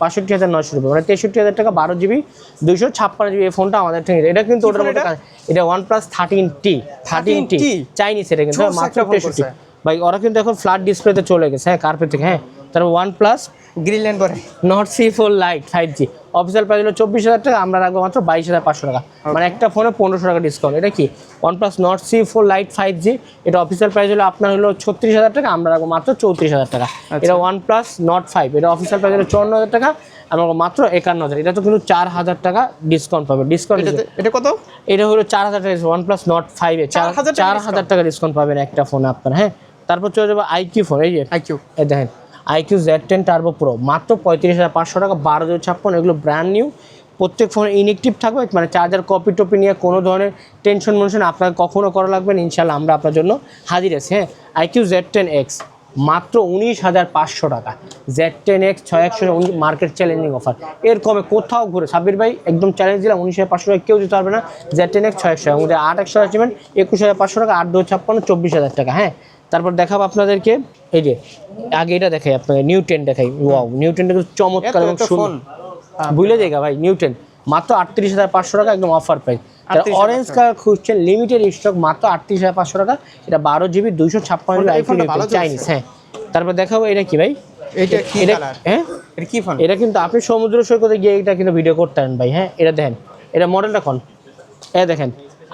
বাষট্টি হাজার নয়শো রুপি। মানে তেষট্টি হাজার টাকা বারো জিবি দুইশো ছাপ্পান্ন জিবি এই ফোনটা আমাদের থেকে এটা কিন্তু ওটার মধ্যে এটা? One plus thirteen T thirteen T 13T Chinese এটা কিন্তু মাত্র তেষট্টি। ভাই ওরা কিন্তু এখন ফ্ল্যাট ডিসপ্লেতে চলে গেছে হ্যাঁ কার্পেট থেকে হ্যাঁ। তারপর ওয়ান প্লাস গ্রিনল্যান্ড পরে Nord C four lite five G official price হলো চব্বিশ হাজার টাকা আমরা রাখব মাত্র বাইশ হাজার পাঁচশো টাকা। মানে একটা ফোনে পনেরোশো টাকা ডিসকাউন্ট এটা কি? One plus Nord C four lite five G এটা অফিসিয়াল প্রাইস হলো আপনার হলো ছত্রিশ হাজার টাকা আমরা রাখব মাত্র চৌত্রিশ হাজার টাকা। এটা ওয়ান প্লাস নট ফাইভ এটা অফিসিয়াল প্রাইস হলো চুয়ান্ন হাজার টাকা আমরা মাত্র একান্ন হাজার। এটা তো কিন্তু চার হাজার টাকা ডিসকাউন্ট পাবে ডিসকাউন্ট এটা কত? এটা হলো চার হাজার টাকা ওয়ান প্লাস নট ফাইভে চার 4,000 টাকা চার হাজার টাকা ডিসকাউন্ট পাবেন একটা ফোনে আপনার হ্যাঁ? তারপর চলে যাব আইকিউ ফোন এই যে। আইকিউ দেখেন iQOO Z ten turbo pro. মাত্র পঁয়ত্রিশ হাজার পাঁচশো টাকা, বারো দুই ছাপ্পান্ন, এগুলো ব্র্যান্ড নিউ প্রত্যেক ফোনে ইনেকটিভ থাকবে মানে চার্জার কপি টপি নিয়ে কোনো ধরনের টেনশন মেনশন আপনার কখনও করা লাগবে না ইনশাল্লাহ আমরা আপনার জন্য হাজির আছি হ্যাঁ? আইকিউ জেড টেন এক্স মাত্র উনিশ হাজার পাঁচশো টাকা। জেড টেন এক্স ছয় একশো মার্কেট চ্যালেঞ্জিং অফার এর কমে কোথাও ঘুরে, সাব্বির ভাই, একদম চ্যালেঞ্জ দিলাম, উনিশ হাজার পাঁচশো টাকা, কেউ দিতে পারবে না। জেড টেন এক্স ছয় একশো আমাদের আট একশো আচিমেন্ট একুশ হাজার পাঁচশো টাকা, আট দু ছাপ্পান্ন, চব্বিশ হাজার টাকা হ্যাঁ? তারপর দেখাবো আপনাদেরকে। এই যে আগে এটা দেখাই আপনাদের নিউ টেন দেখাই। ওয়াও নিউ টেনটা কিন্তু চমৎকার এবং সুন্দর। ভুলে যাই ভাই নিউটেন মাত্র আটত্রিশ হাজার পাঁচশো টাকা একদম অফার প্রাইস 38,500 অরেঞ্জ কালার খুঁজছেন লিমিটেড স্টক মাত্র আটত্রিশ হাজার পাঁচশো টাকা। এটা বারো জিবি দুইশো ছাপ্পান্ন চাইনিজ হ্যাঁ। তারপর দেখাবো এটা কি ভাই? এটা কি হ্যাঁ? এটা কি ফোন এটা কিন্তু আপনি সমুদ্র সৈকতে গিয়ে এটা কিন্তু ভিডিও করতে পারেন ভাই হ্যাঁ। এটা দেখেন এটা মডেলটা কোন? এটা দেখেন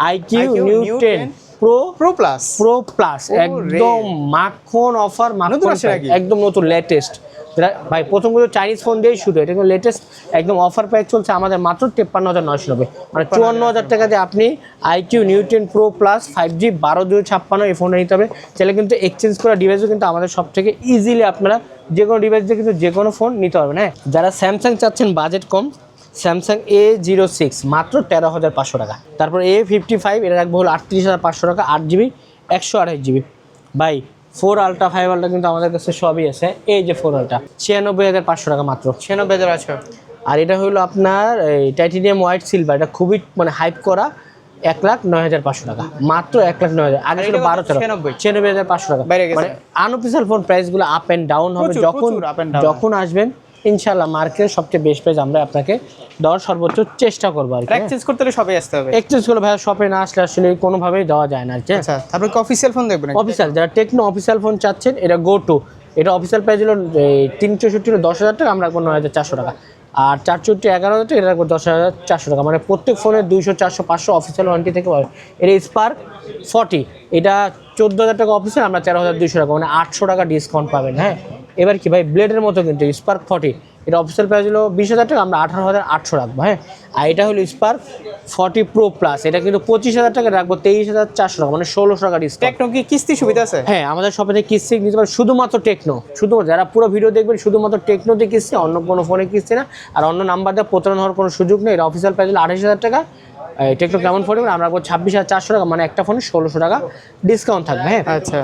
iQOO Neo ten 10 pro pro plus pro plus একদম মাখন অফার মাখন? একদম নতুন লেটেস্ট ভাই প্রথম কথা চাইনিজ ফোন দিয়েই শুরু। এটা কিন্তু লেটেস্ট একদম অফার প্রাইস চলছে আমাদের মাত্র তেপ্পান্ন হাজার নয়শো নব্বই। মানে চুয়ান্ন হাজার টাকা দিয়ে আপনি iQOO Neo ten pro plus five G বারো দুই ছাপ্পান্ন এই ফোনটা নিতে হবে। চাইলে কিন্তু এক্সচেঞ্জ করা ডিভাইসও কিন্তু আমাদের সব থেকে ইজিলি আপনারা যে কোনো ডিভাইস দিয়ে কিন্তু যে কোনো ফোন নিতে পারবেন হ্যাঁ? যারা স্যামসাং চাচ্ছেন বাজেট কম স্যামসাং এ জিরো সিক্স মাত্র তেরো হাজার পাঁচশো টাকা। তারপর এ ফিফটি ফাইভ এটা রাখব হলো আটত্রিশ হাজার পাঁচশো টাকা আট জিবি একশো আঠাশ GB. By four ultra five ultra কিন্তু আমাদের কাছে সবই আছে। এই যে ফোর আলট্রা ছিয়ানব্বই হাজার পাঁচশো টাকা মাত্র। ছিয়ানব্বই হাজার আছে। আর এটা হলো আপনার এই টাইটেনিয়াম হোয়াইট সিলভার এটা খুবই মানে হাইপ করা এক লাখ নয় হাজার পাঁচশো টাকা। মাত্র এক লাখ নয় হাজার। আগে ছিল বারো তেরো। ছিয়ানব্বই। হাজার পাঁচশো টাকা। মানে আনঅফিসিয়াল ফোন প্রাইসগুলো আপ অ্যান্ড ডাউন হবে যখন যখন আসবেন। ইনশাল্লাহ মার্কেটের সবচেয়ে বেস্ট প্রাইস আমরা আপনাকে দেওয়ার সর্বোচ্চ চেষ্টা করব আর এক্সচেঞ্জ করতে হলে সবাই আসতে হবে। এক্সচেঞ্জ করে ভাইয়া শপে না আসলে আসলে কোনোভাবেই দেওয়া যায় না আর কি আচ্ছা তারপর অফিসিয়াল ফোন দেখবেন অফিসিয়াল যারা টেকনো অফিসিয়াল ফোন চাচ্ছেন এটা গো টু এটা অফিসিয়াল প্রাইস হলো তিন চৌষট্টি দশ হাজার টাকা আমরা রাখব নয় হাজার চারশো টাকা। আর চার চৌষট্টি এগারো হাজার টাকা এটা রাখব দশ হাজার চারশো টাকা। মানে প্রত্যেক ফোনের দুইশো চারশো পাঁচশো অফিসিয়াল ওয়ারেন্টি থেকে পাবে এটা স্পার্ক ফর্টি এটা চোদ্দ হাজার টাকা অফিসিয়াল আমরা তেরো হাজার দুইশো টাকা মানে আটশো টাকা ডিসকাউন্ট পাবেন হ্যাঁ? এবার কি ভাই ব্লেডের মতো কিন্তু স্পার্ক ফর্টি এটা অফিসিয়াল প্রাইস হলো বিশ হাজার টাকা আমরা আঠারো হাজার আটশো রাখব হ্যাঁ? আর এটা হলো স্পার্ক ফর্টি প্রো প্লাস এটা কিন্তু পঁচিশ হাজার টাকা রাখব তেইশ হাজার চারশো টাকা মানে ষোলোশো টাকা টেকনো কি কিস্তি সুবিধা আছে? হ্যাঁ আমাদের শপে থেকে কিস্তি নিতে পারেন শুধুমাত্র টেকনো শুধুমাত্র যারা পুরো ভিডিও দেখবেন শুধুমাত্র টেকনোতে কিস্তি অন্য কোনো ফোনে কিস্তি না আর অন্য নাম্বার দিয়ে প্রতারণ হওয়ার কোনো সুযোগ নেই এটা অফিসিয়াল প্রাইস হলো আঠাশ হাজার টাকা এই টেকনো কেমন ফোন আমরা রাখব ছাব্বিশ হাজার চারশো টাকা মানে একটা ফোনে ষোলোশো টাকা ডিসকাউন্ট থাকবে হ্যাঁ? আচ্ছা।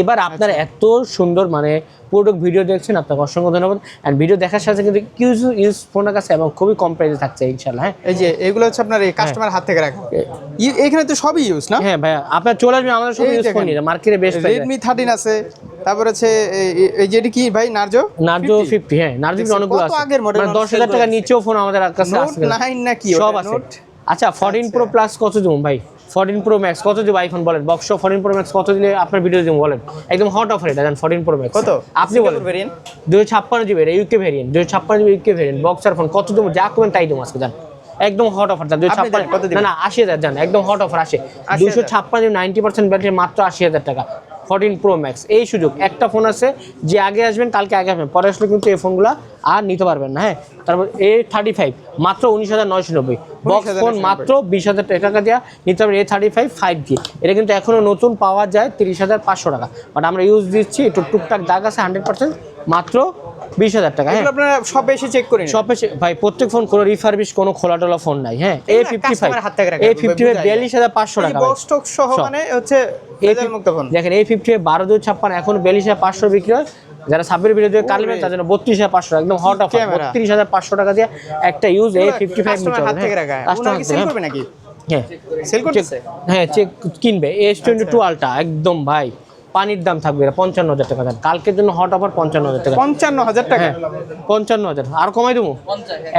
এবার আপনার এত সুন্দর মানে পুরো ভিডিও দেখছেন আপনাকে অসংখ্য ধন্যবাদ। অ্যান্ড ভিডিও দেখার সাথে কিন্তু ইউজ ইউজ ফোনের কাছে এবং খুবই কম প্রাইসে থাকছে ইনশাল্লাহ হ্যাঁ? এই যে এগুলো হচ্ছে আপনার এই কাস্টমার হাত থেকে রাখা। এখানে তো সবই ইউজ না? হ্যাঁ ভাইয়া আপনার চলে আসবে আমাদের সব ইউজ ফোন নিয়ে মার্কেটে বেস্ট রেডমি থার্টিন আছে তারপর হচ্ছে এই- যেটি কি ভাই নার্জো নার্জো ফিফটি হ্যাঁ নার্জো অনেকগুলো আছে। আগের model মানে দশ হাজার sell টাকা নিচেও ফোন আমাদের কাছে নোট আছে। নাইন নাকি সব আছে। আচ্ছা ফোরটিন প্রো প্লাস কত দিব ভাই? ফোরটিন প্রো ম্যাক্স কত দিব আইফোন বলেন? বক্স ফোরটিন প্রো ম্যাক্স কত দিলে আপনার ভিডিও দিব বলেন? একদম হট অফার এটা জান ফোরটিন প্রো ম্যাক্স কত? আপনি বলেন। ভেরিয়েন্ট দুশো ছাপ্পান্ন জিবি এটা ইউকে ভেরিয়েন্ট দুশো ছাপ্পান্ন GB UK variant boxer phone কত দেবো? যা করবেন তাই দেবো আজকে জান একদম হট অফার জান দুশো ছাপ্পান্ন? না না আশি হাজার জান একদম হট অফার আসে 80,000 দুশো ছাপ্পান্ন নাইনটি পার্সেন্ট ব্যাটারি মাত্র আশি হাজার টাকা। Fourteen pro max. এই সুযোগ। একটা ফোন আছে যে আগে আসবেন কালকে আগে আসবেন। পরে আসলে কিন্তু এই ফোনগুলো আর নিতে পারবেন না হ্যাঁ? তারপর এ থার্টি ফাইভ মাত্র উনিশ হাজার নয়শো নব্বই। বক্স ফোন মাত্র বিশ হাজার টাকা দেওয়া নিতে পারবেন A thirty five five G এটা কিন্তু এখনও নতুন পাওয়া যায় তিরিশ হাজার পাঁচশো টাকা। বাট আমরা ইউজ দিচ্ছি একটু টুকটাক দাগ আছে হান্ড্রেড পার্সেন্ট মাত্র বিশ হাজার টাকা হ্যাঁ? আপনারা সব এসে চেক করে সব শপে সে- ভাই প্রত্যেক ফোন কোনো রিফারবিশ কোনো খোলা টোলা ফোন নাই হ্যাঁ? A fifty five A fifty five বিয়াল্লিশ হাজার পাঁচশো টাকা ভাই। বক্স টক সহ মানে হচ্ছে দেখেন এই ফিফটি বারো দুই ছাপ্পান্ন এখন বিয়াল্লিশ হাজার পাঁচশো বিক্রি হয়। যারা ছাব্বিশ বিরোধী কাটবেন তার জন্য বত্রিশ হাজার পাঁচশো একদম হট অফ? বত্রিশ হাজার পাঁচশো টাকা দিয়ে একটা ইউজ এই ফিফটি ফাইভ কি সেল করবে নাকি? হ্যাঁ। হ্যাঁ কিনবে। এস টোয়েন্টি টু আলটা একদম ভাই। পানির দাম থাকবে এটা পঞ্চান্ন হাজার টাকা দেন। কালকের জন্য হট অফার পঞ্চান্ন হাজার টাকা। পঞ্চান্ন হাজার টাকা? হ্যাঁ পঞ্চান্ন হাজার। আর কমাই দেবো?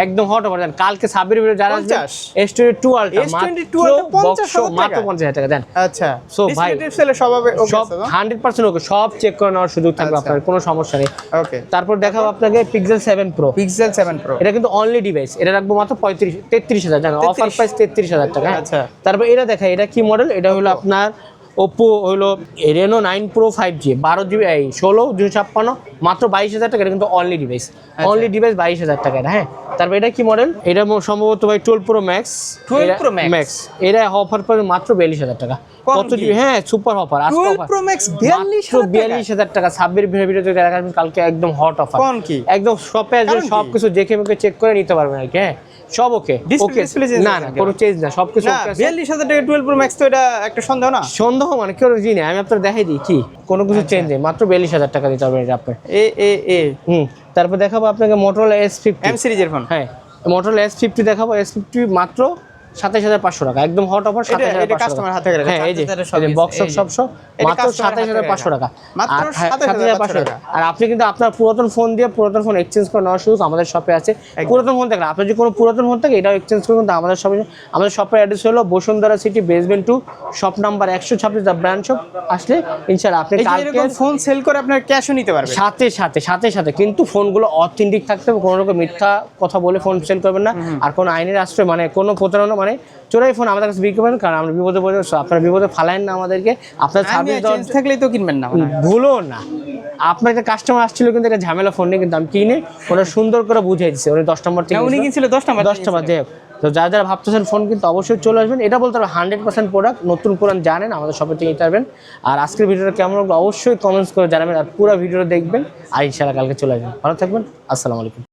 একদম হট অফার দেন কালকে সাবের বিরুদ্ধে যারা পঞ্চাশ? এস টোয়েন্টি টু আলটা S22 Ultra পঞ্চাশ হাজার টাকা? মাত্র পঞ্চাশ হাজার টাকা। দেন আচ্ছা। So, ভাই, সব সব হান্ড্রেড পার্সেন্ট ওকে সব চেক করে নেওয়ার সুযোগ থাকবে আচ্ছা। আপনার কোনো সমস্যা নেই। ওকে তারপর দেখাবো আপনাকে Pixel seven pro Pixel 7 pro এটা কিন্তু অনলি ডিভাইস এটা রাখব মাত্র পঁয়ত্রিশ তেত্রিশ হাজার জানো অফার প্রাইস তেত্রিশ হাজার টাকা হ্যাঁ। আচ্ছা। তারপর এটা দেখা এটা কি মডেল এটা হলো আপনার ওপো হলো Reno nine pro five G বারো জিবি এই ষোলো দুশো ছাপ্পান্ন মাত্র বাইশ হাজার টাকা। এটা কিন্তু অনলি ডিভাইস। অনলি ডিভাইস বাইশ হাজার টাকা হ্যাঁ। তারপর এটা কি মডেল এটা সম্ভবত ভাই twelve pro max 12 pro max এটা অফার পাবে মাত্র বিয়াল্লিশ হাজার টাকা। কত জিবি হ্যাঁ সুপার অফার আজকে 12 অফার Pro Max 42 হাজার টাকা? বিয়াল্লিশ হাজার টাকা। ছাব্বিশ ভিডিও ভিডিওতে দেখা কালকে একদম হট অফার কি? একদম শপে সব কিছু দেখে মেখে চেক করে নিতে পারবেন আর কি হ্যাঁ। সব ওকে ওকে না না কোনো চেঞ্জ না সব কিছু। বিয়াল্লিশ হাজার টাকা টুয়েলভ প্রো ম্যাক্স তো এটা একটা সন্দেহ না? সন্দেহ মানে কেউ জিনি আমি আপনার দেখাই দিই কি? কোনো কিছু আচ্ছা। চেঞ্জ নেই মাত্র বিয়াল্লিশ হাজার টাকা দিতে পারবেন এটা আপনার। এ এ এ। হুম তারপর দেখাবো আপনাকে মোটরলা এস ফিফটি এম সিরিজের ফোন হ্যাঁ মোটরলা এস ফিফটি দেখাবো এস ফিফটি মাত্র হাজার পাঁচশো টাকা একদম হট অফার হাজার টাকা। হাতে করে হ্যাঁ এই যে বক্স। সব সব মাত্র হাজার পাঁচশো টাকা। মাত্র হ্যাঁ, 27,500 সাতাশ হাজার পাঁচশো টাকা। আর আপনি কিন্তু আপনার পুরাতন ফোন দিয়ে পুরাতন ফোন এক্সচেঞ্জ করে নেওয়ার সুযোগ আমাদের শপে আছে। পুরাতন ফোন থাকলে আপনার যদি কোনো পুরাতন ফোন থাকে এটাও এক্সচেঞ্জ করবেন তো আমাদের শপে আমাদের শপের অ্যাড্রেস হলো Bashundhara city basement two shop number একশো ছাব্বিশ দ্য ব্র্যান্ড শপ আসলে ইনশাল্লাহ আপনি কালকে ফোন সেল করে আপনার ক্যাশও নিতে পারবেন। সাথে সাথে সাথে সাথে। কিন্তু ফোনগুলো অথেন্টিক থাকতে হবে কোনো রকম মিথ্যা কথা বলে ফোন সেল করবেন না। আর কোনো আইনের আশ্রয় মানে কোনো প্রতারণা মানে চোরাই ফোন আমাদের কাছে বিক্রি করবেন কারণ আমরা বিপদে পড়ে আপনারা বিপদে ফালায়েন না আমাদেরকে। আপনার সার্ভিস চেঞ্জ থাকলেই তো কিনবেন না ভুলো না। আপনার একটা কাস্টমার আসছিল কিন্তু একটা ঝামেলা ফোন নিয়ে কিন্তু আমি কিনে ওরা সুন্দর করে বুঝিয়ে দিচ্ছে উনি দশ নম্বর থেকে উনি কিনছিল দশ নম্বর দশ নম্বর যাই। তো যারা যারা ভাবতেছেন ফোন কিন্তু অবশ্যই চলে আসবেন। এটা বলতে হবে হান্ড্রেড পার্সেন্ট প্রোডাক্ট নতুন পুরান জানেন আমাদের শপে থেকে নিতে পারবেন। আর আজকের ভিডিওটা কেমন লাগল অবশ্যই কমেন্টস করে জানাবেন আর পুরো ভিডিওটা দেখবেন আর ইনশাআল্লাহ কালকে চলে আসবেন। ভালো থাকবেন আসসালামু আলাইকুম।